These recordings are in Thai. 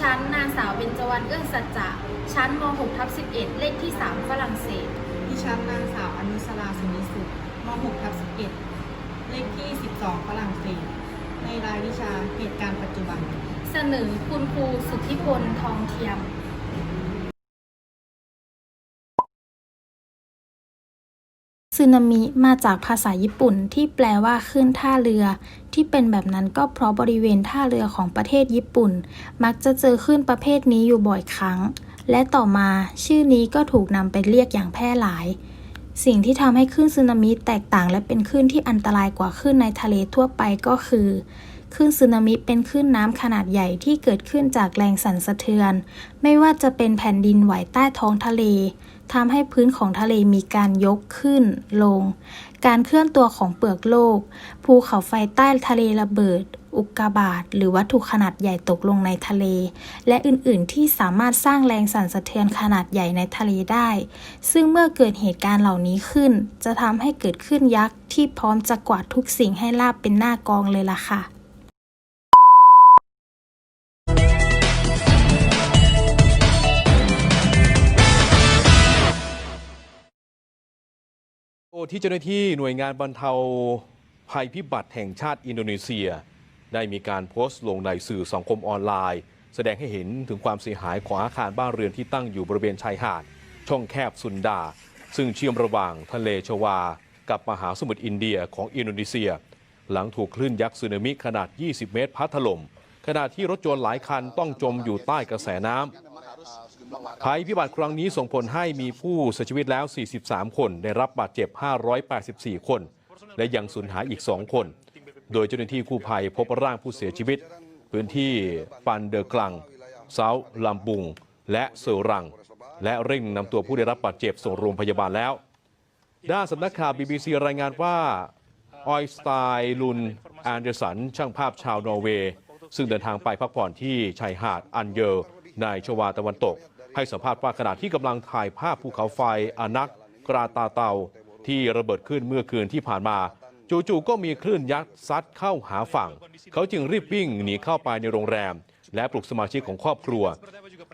ฉัน นางสาวเบญจวรรณเอื้อสัจจะ ชั้นม .6 ทับ11 เลขที่ 3 ฝรั่งเศส ดิฉันนางสาวอนุสราสุนิสุขม .6 ทับ11 เลขที่ 12 ฝรั่งเศส ในรายวิชาเหตุการณ์ปัจจุบัน เสนอคุณครูสุทธิพล ทองเทียม สึนามิมาจากภาษาญี่ปุ่นที่แปลว่าขึ้นท่าเรือ ที่เป็นแบบนั้นก็เพราะบริเวณท่าเรือของประเทศญี่ปุ่น มักจะเจอคลื่นประเภทนี้อยู่บ่อยครั้ง และต่อมาชื่อนี้ก็ถูกนำไปเรียกอย่างแพร่หลาย สิ่งที่ทำให้คลื่นสึนามิแตกต่างและเป็นคลื่นที่อันตรายกว่าคลื่นในทะเลทั่วไปก็คือคลื่นสึนามิเป็นคลื่นน้ำขนาดใหญ่ที่เกิดขึ้นจากแรงสั่นสะเทือน ไม่ว่าจะเป็นแผ่นดินไหวใต้ท้องทะเล ทำให้พื้นของทะเลมีการยกขึ้นลง การเคลื่อนตัวของเปลือกโลก ภูเขาไฟใต้ทะเลระเบิด อุกกาบาตหรือวัตถุขนาดใหญ่ตกลงในทะเล และอื่นๆ ที่สามารถสร้างแรงสั่นสะเทือนขนาดใหญ่ในทะเลได้ ซึ่งเมื่อเกิดเหตุการณ์เหล่านี้ขึ้น จะทำให้เกิดขึ้นยักษ์ที่พร้อมจะกวาดทุกสิ่งให้ราบเป็นหน้ากองเลยล่ะค่ะ ที่เจ้าหน้าที่หน่วยงานบรรเทาภัยพิบัติแห่งชาติอินโดนีเซีย ได้มีการโพสต์ลงในสื่อสังคมออนไลน์ แสดงให้เห็นถึงความเสียหายของอาคารบ้านเรือนที่ตั้งอยู่บริเวณชายหาด ช่องแคบสุนดา ซึ่งเชื่อมระหว่างทะเลชวา กับมหาสมุทรอินเดียของอินโดนีเซีย หลังถูกคลื่นยักษ์สึนามิขนาด 20 เมตร พัดถล่มขณะที่รถยนต์หลายคันต้องจมอยู่ใต้กระแสน้ำ ภัยพิบัติครั้งนี้ส่งผลให้มีผู้เสียชีวิตแล้ว 43 คน ได้รับบาดเจ็บ 584 คน และยังสูญหายอีก 2 คน โดยเจ้าหน้าที่กู้ภัยพบร่างผู้เสียชีวิต พื้นที่ปันเดอร์กลังเซาลัมบุง และเซอรัง และเร่งนำตัวผู้ได้รับบาดเจ็บส่งโรงพยาบาลแล้ว ด้านสำนักข่าว BBC รายงานว่าออยสไตล์ลุนแอนเดอร์สัน ช่างภาพชาวนอร์เวย์ ซึ่งเดินทางไปพักผ่อนที่ชายหาดอันเยอร์ในชวาตะวันตก ให้สัมภาษณ์ว่าขณะที่กำลังถ่ายภาพภูเขาไฟอานักกราตาเตา ที่ระเบิดขึ้นเมื่อคืนที่ผ่านมา จู่ๆก็มีคลื่นยักษ์ซัดเข้าหาฝั่ง เขาจึงรีบวิ่งหนีเข้าไปในโรงแรม และปลุกสมาชิกของครอบครัว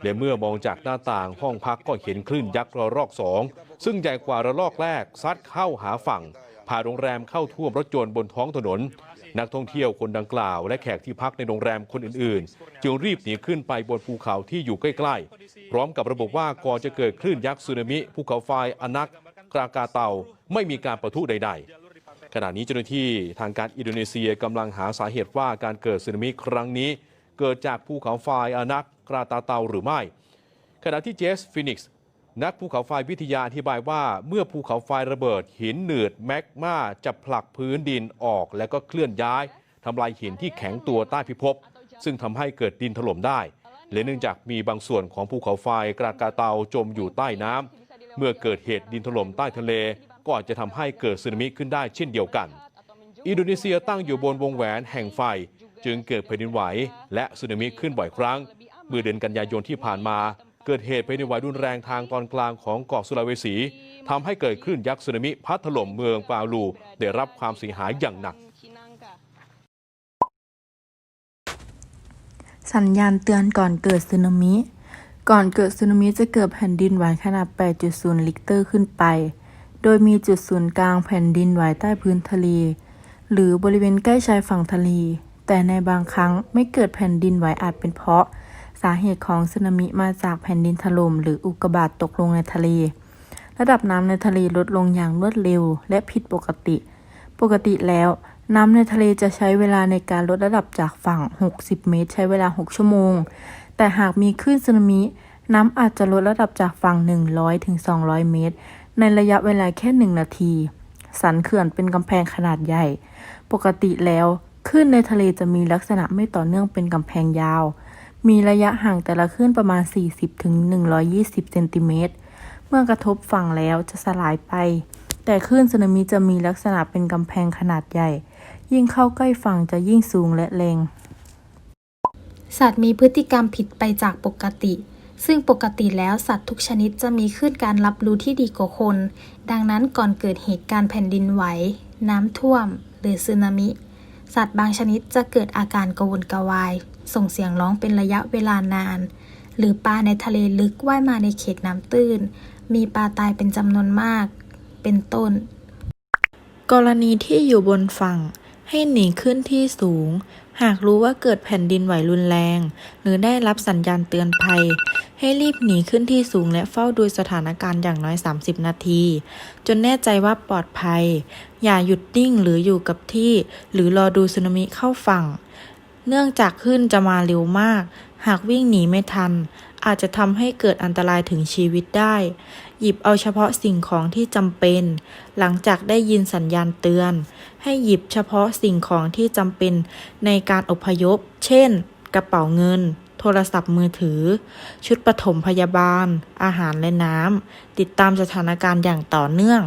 และเมื่อมองจากหน้าต่างห้องพักก็เห็นคลื่นยักษ์ระลอกสองซึ่งใหญ่กว่าระลอกแรกซัดเข้าหาฝั่ง พาโรงแรมเข้าท่วมรถยนต์บนท้องถนน นักท่องเที่ยวคนดังกล่าว และแขกที่พักในโรงแรมคนอื่นๆ จึงรีบหนีขึ้นไปบนภูเขาที่อยู่ใกล้ๆ พร้อมกับระบุว่าก่อนจะเกิดคลื่นยักษ์สึนามิภูเขาไฟอนักกรากาเตาไม่มีการประทุใด ๆ ขณะนี้เจ้าหน้าที่ทางการอินโดนีเซียกำลังหาสาเหตุว่าการเกิดสึนามิครั้งนี้ เกิดจากภูเขาไฟอนักกราตาเตาหรือไม่ ขณะที่เจสฟินิกส์ นักภูเขาไฟวิทยาอธิบายว่า เมื่อภูเขาไฟระเบิด หินหนืดแมกมาจะผลักพื้นดินออกแล้วก็เคลื่อนย้ายทำลายหินที่แข็งตัวใต้พิภพ ซึ่งทำให้เกิดดินถล่มได้และเนื่องจากมีบางส่วนของภูเขาไฟกรากาเตาจมอยู่ใต้น้ำเมื่อเกิดเหตุดินถล่มใต้ทะเล ก็อาจจะทำให้เกิดสึนามิขึ้นได้เช่นเดียวกัน อินโดนีเซียตั้งอยู่บนวงแหวนแห่งไฟ จึงเกิดแผ่นดินไหว และสึนามิขึ้นบ่อยครั้ง เมื่อเดือนกันยายนที่ผ่านมา เกิดเหตุแผ่นดินไหวรุนแรงทางตอนกลางของเกาะสุลาเวสีทำให้เกิดคลื่นยักษ์สึนามิพัดถล่มเมืองปาลู ได้รับความเสียหายอย่างหนัก สัญญาณเตือนก่อนเกิดสึนามิ ก่อนเกิดสึนามิจะเกิดแผ่นดินไหวขนาด 8.0 ลิกเตอร์ขึ้นไป โดยมีจุดศูนย์กลางแผ่นดินไหวใต้พื้นทะเล หรือบริเวณใกล้ชายฝั่งทะเล แต่ในบางครั้งไม่เกิดแผ่นดินไหวอาจเป็นเพราะ สาเหตุของสึนามิมาจากแผ่นดินถล่มหรืออุกกาบาตตกลงในทะเล ระดับน้ำในทะเลลดลงอย่างรวดเร็วและผิดปกติ ปกติแล้ว น้ำในทะเลจะใช้เวลาในการลดระดับจากฝั่ง 60 เมตร ใช้เวลา 6 ชั่วโมง แต่หากมีคลื่นสึนามิ น้ำอาจจะลดระดับจากฝั่ง 100 ถึง 200 เมตร ในระยะเวลาแค่ 1 นาที สันเขื่อนเป็นกำแพงขนาดใหญ่ ปกติแล้วคลื่นในทะเลจะมีลักษณะไม่ต่อเนื่องเป็นกำแพงยาว มีระยะห่างแต่ละคลื่นประมาณ 40ถึง120 เซนติเมตร เมื่อกระทบฝั่งแล้วจะสลายไป แต่คลื่นสึนามิจะมีลักษณะเป็นกำแพงขนาดใหญ่ ยิ่งเข้าใกล้ฝั่งจะยิ่งสูงและแรง สัตว์มีพฤติกรรมผิดไปจากปกติ ซึ่งปกติแล้วสัตว์ทุกชนิดจะมีคลื่นการรับรู้ที่ดีกว่าคน ดังนั้นก่อนเกิดเหตุการณ์แผ่นดินไหว น้ำท่วม หรือสึนามิ สัตว์บางชนิดจะเกิดอาการกระวนกระวาย ส่งเสียงร้องเป็นระยะเวลานาน หรือปลาในทะเลลึกว่ายมาในเขตน้ำตื้น มีปลาตายเป็นจำนวนมาก เป็นต้น กรณีที่อยู่บนฝั่ง ให้หนีขึ้นที่สูง หากรู้ว่าเกิดแผ่นดินไหวรุนแรง หรือได้รับสัญญาณเตือนภัย ให้รีบหนีขึ้นที่สูงและเฝ้าดูสถานการณ์อย่างน้อย 30 นาที จนแน่ใจว่าปลอดภัย อย่าหยุดนิ่งหรืออยู่กับที่ หรือรอดูสึนามิเข้าฝั่ง เนื่องจากคลื่นจะมาเร็วมาก หากวิ่งหนีไม่ทัน อาจจะทำให้เกิดอันตรายถึงชีวิตได้ หยิบเอาเฉพาะสิ่งของที่จำเป็น หลังจากได้ยินสัญญาณเตือน ให้หยิบเฉพาะสิ่งของที่จำเป็นในการอพยพ เช่น กระเป๋าเงิน โทรศัพท์มือถือ ชุดปฐมพยาบาล อาหารและน้ำ ติดตามสถานการณ์อย่างต่อเนื่อง